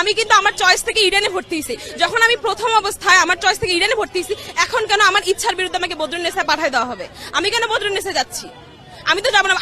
আমি কিন্তু আমার চয়েস থেকে ইডেনে ভর্তি হয়েছি। যখন আমি প্রথম অবস্থায় আমার চয়েস থেকে ইডেনে ভর্তি হয়েছি, এখন কেন আমার ইচ্ছার বিরুদ্ধে আমাকে বদরুন্নেসায় পাঠায় দেওয়া হবে? আমি কেন বদরুন্নেসায় যাচ্ছি? আমি তো যাব না।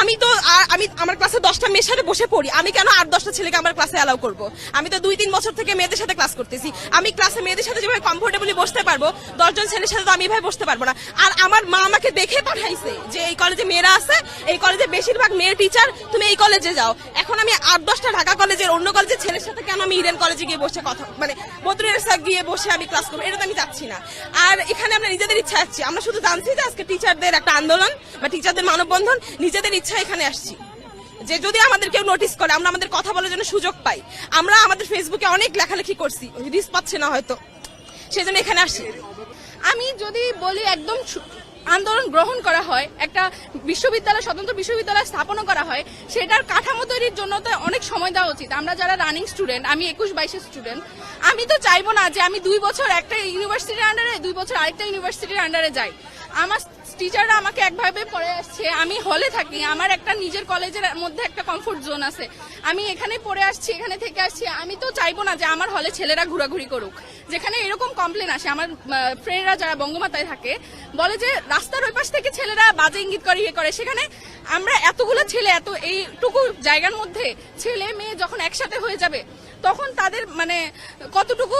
আমি তো আমি আমার ক্লাসে দশটা মেয়ের সাথে বসে পড়ি। আমি কেন আট দশটা ছেলেকে আমার ক্লাসে অ্যালাউ করব? আমি তো দুই তিন বছর থেকে মেয়েদের সাথে ক্লাস করতেছি। আমি ক্লাসে মেয়েদের সাথে যেভাবে কমফোর্টেবলি বসতে পারব, দশজন ছেলের সাথে তো আমি এভাবে বসতে পারব না। আর আমার মা আমাকে দেখে পাঠাইছে যে এই কলেজে মেয়েরা আছে, এই কলেজে বেশিরভাগ মেয়ে টিচার তুমি এই কলেজে যাও। এখন আমি আট দশটা ঢাকা কলেজের অন্য কলেজের ছেলের সাথে কেন আমি ইডেন কলেজে গিয়ে বসে কথা মানে বদরের সাথে গিয়ে বসে আমি ক্লাস করব? এটা তো আমি চাচ্ছি না। আর এখানে আমরা নিজেদের ইচ্ছা আসছি আমরা শুধু জানছি যে আজকে টিচারদের একটা আন্দোলন, বা টিচারদের মানববন্ধন নিজেদের ইচ্ছা এখানে আসছি। যে যদি আমাদের কেউ নোটিস করে, আমরা আমাদের কথা বলার জন্য সুযোগ পাই। আমরা আমাদের ফেসবুকে অনেক লেখালেখি করছি রিস পাচ্ছে না হয়তো। সেজন্য এখানে আসি আমি যদি বলি একদম আন্দোলন গ্রহণ করা হয়, একটা বিশ্ববিদ্যালয়, স্বতন্ত্র বিশ্ববিদ্যালয় স্থাপন করা হয়, সেটার কাঠামো তৈরির জন্য তো অনেক সময় দেওয়া উচিত। আমরা যারা রানিং স্টুডেন্ট আমি একুশ বাইশের স্টুডেন্ট আমি তো চাইব না যে আমি দুই বছর একটা ইউনিভার্সিটির আন্ডারে দুই বছর আরেকটা ইউনিভার্সিটির আন্ডারে যাই। আমার টিচাররা আমাকে একভাবে পড়ে আসছে। আমি হলে থাকি, আমার একটা নিজের কলেজের মধ্যে একটা কমফোর্ট জোন আছে। আমি এখানে পড়ে আসছি, এখানে থেকে আসছি। আমি তো চাইব না যে আমার হলে ছেলেরা ঘোরাঘুরি করুক। যেখানে এরকম কমপ্লেন আসে, আমার ফ্রেন্ডরা যারা বঙ্গমাতায় থাকে, বলে যে রাস্তার ওই পাশ থেকে ছেলেরা বাজে ইঙ্গিত করে ইয়ে করে। সেখানে আমরা এতগুলো ছেলে, এত এইটুকু জায়গার মধ্যে ছেলে, মেয়ে যখন একসাথে হয়ে যাবে, তখন তাদের মানে কতটুকু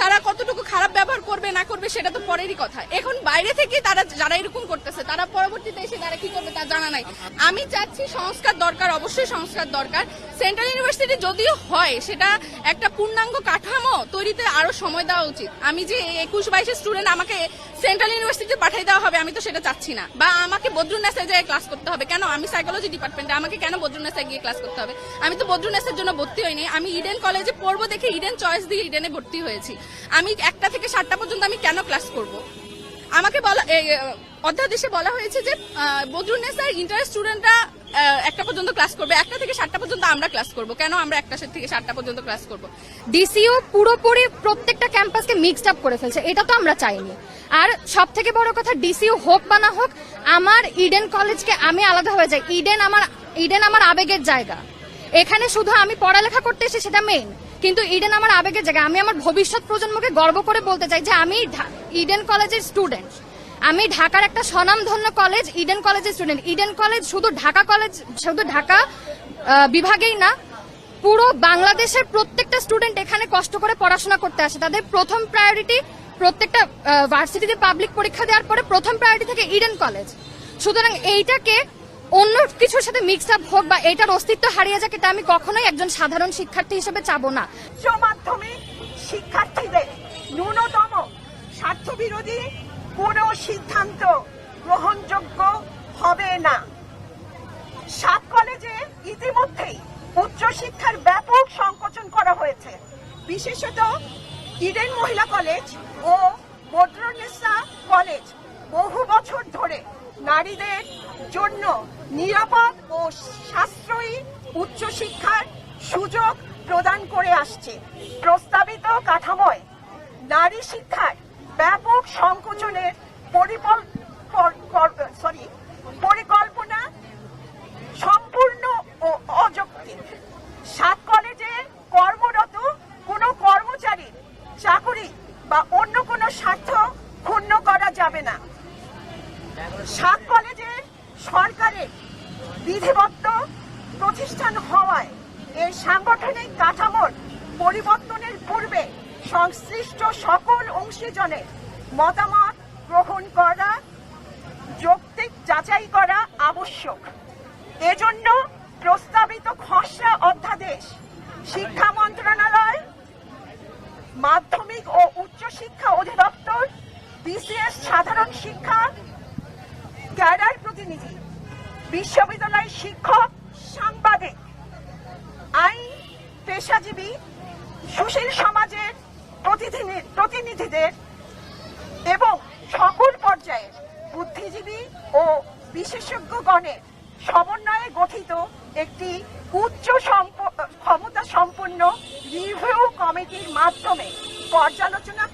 তারা কতটুকু খারাপ ব্যবহার করবে, না করবে, সেটা তো পরেরই কথা। এখন বাইরে থেকে তারা যারা এরকম করতেছে, তারা পরবর্তীতে এসে তারা কি করবে তা জানা নাই। আমি চাচ্ছি সংস্কার দরকার, অবশ্যই সংস্কার দরকার। সেন্ট্রাল ইউনিভার্সিটি যদিও হয়, সেটা একটা পূর্ণাঙ্গ কাঠামো তৈরিতে আরও সময় দেওয়া উচিত। আমি যে একুশ বাইশের স্টুডেন্ট আমাকে সেন্ট্রাল ইউনিভার্সিটিতে পাঠিয়ে দেওয়া হবে, আমি তো সেটা চাচ্ছি না। বা আমাকে বদ্রুন্নাসে যেয়ে ক্লাস করতে হবে। কেন? আমি সাইকোলজি ডিপার্টমেন্টে আমাকে কেন বদ্রুন্নাসে গিয়ে ক্লাস করতে হবে? আমি তো বদ্রুন্নাসের জন্য ভর্তি হইনি। আমি ইডেন কলেজে পড়ব দেখে ইডেন চয়েস দিয়ে ইডেনে ভর্তি হয়েছি। আমি একটা থেকে সাতটা পর্যন্ত আমি কেন ক্লাস করব? আমাকে বলা অধ্যাদেশে বলা হয়েছে যে বদ্রুন্নেসার ইন্টার স্টুডেন্টরা একটা পর্যন্ত ক্লাস করবে, একটা থেকে সাতটা পর্যন্ত আমরা ক্লাস করব। কেন আমরা একটা থেকে সাতটা পর্যন্ত ক্লাস করব? ডিসিও পুরোপুরি প্রত্যেকটা ক্যাম্পাসকে মিক্সড আপ করে ফেলছে, এটা তো আমরা চাইনি। আর সব থেকে বড় কথা ডিসিও হোক বা না হোক, আমার ইডেন কলেজকে আমি আলাদা হয়ে যাই। ইডেন আমার ইডেন আমার আবেগের জায়গা। এখানে শুধু আমি পড়ালেখা করতে এসে সেটা মেইন কিন্তু ইডেন আমার আবেগের জায়গা আমি আমার ভবিষ্যৎ প্রজন্মকে গর্ব করে বলতে চাই যে আমি ইডেন কলেজের স্টুডেন্ট আমি ঢাকার একটা স্বনামধন্য কলেজ ইডেন কলেজের স্টুডেন্ট ইডেন কলেজ শুধু ঢাকা কলেজ শুধু ঢাকা বিভাগেই না, পুরো বাংলাদেশের প্রত্যেকটা স্টুডেন্ট এখানে কষ্ট করে পড়াশোনা করতে আসে। তাদের প্রথম প্রায়োরিটি প্রত্যেকটা ভার্সিটিতে পাবলিক পরীক্ষা দেওয়ার পরে প্রথম প্রায়োরিটি থেকে ইডেন কলেজ সুতরাং এইটাকে অন্য কিছুর সাথে মিক্স আপ হোক বা এটার অস্তিত্ব হারিয়ে যাক, এটা আমি কখনোই একজন সাধারণ শিক্ষার্থী হিসেবে চাবো না। উচ্চ মাধ্যমিক শিক্ষার্থীদের ন্যূনতম স্বার্থবিরোধী কোনো সিদ্ধান্ত গ্রহণযোগ্য হবে না। সাত কলেজে ইতিমধ্যেই উচ্চশিক্ষার ব্যাপক সংকোচন করা হয়েছে। বিশেষত ইডেন মহিলা কলেজ ও বদ্রনেসা কলেজ বহু বছর ধরে নারীদের জন্য নিরাপদ ও সাশ্রয়ী উচ্চশিক্ষার সুযোগ প্রদান করে আসছে। প্রস্তাবিত কাঠামোয় নারী শিক্ষার ব্যাপক সংকোচনের সরি পরিকল্পনা সম্পূর্ণ ও অযৌক্তিক। সাত কলেজে কর্মরত কোনো কর্মচারীর চাকুরি বা অন্য কোনো স্বার্থ ক্ষুণ্ণ করা যাবে না। সাত সরকারের বিধিবদ্ধ প্রতিষ্ঠান হওয়ায় এর সাংগঠনিক কাঠামোর পরিবর্তনের পূর্বে সংশ্লিষ্ট সকল অংশীজনের মতামত গ্রহণ করা, যৌক্তিক যাচাই করা আবশ্যক। এজন্য প্রস্তাবিত খসড়া অধ্যাদেশ শিক্ষা মন্ত্রণালয়, মাধ্যমিক ও উচ্চশিক্ষা অধিদপ্তর, বিসিএস সাধারণ শিক্ষা, ক্যাডার প্রতিনিধি বিশ্ববিদ্যালয় শিক্ষক, সাংবাদিক, আইন, পেশাজীবী, সুশীল সমাজের প্রতিনিধি- প্রতিনিধিদের এবং সকল পর্যায়ের বুদ্ধিজীবী ও বিশেষজ্ঞগণের সমন্বয়ে গঠিত একটি উচ্চ ক্ষমতা সম্পন্ন রিভিউ কমিটির মাধ্যমে পর্যালোচনা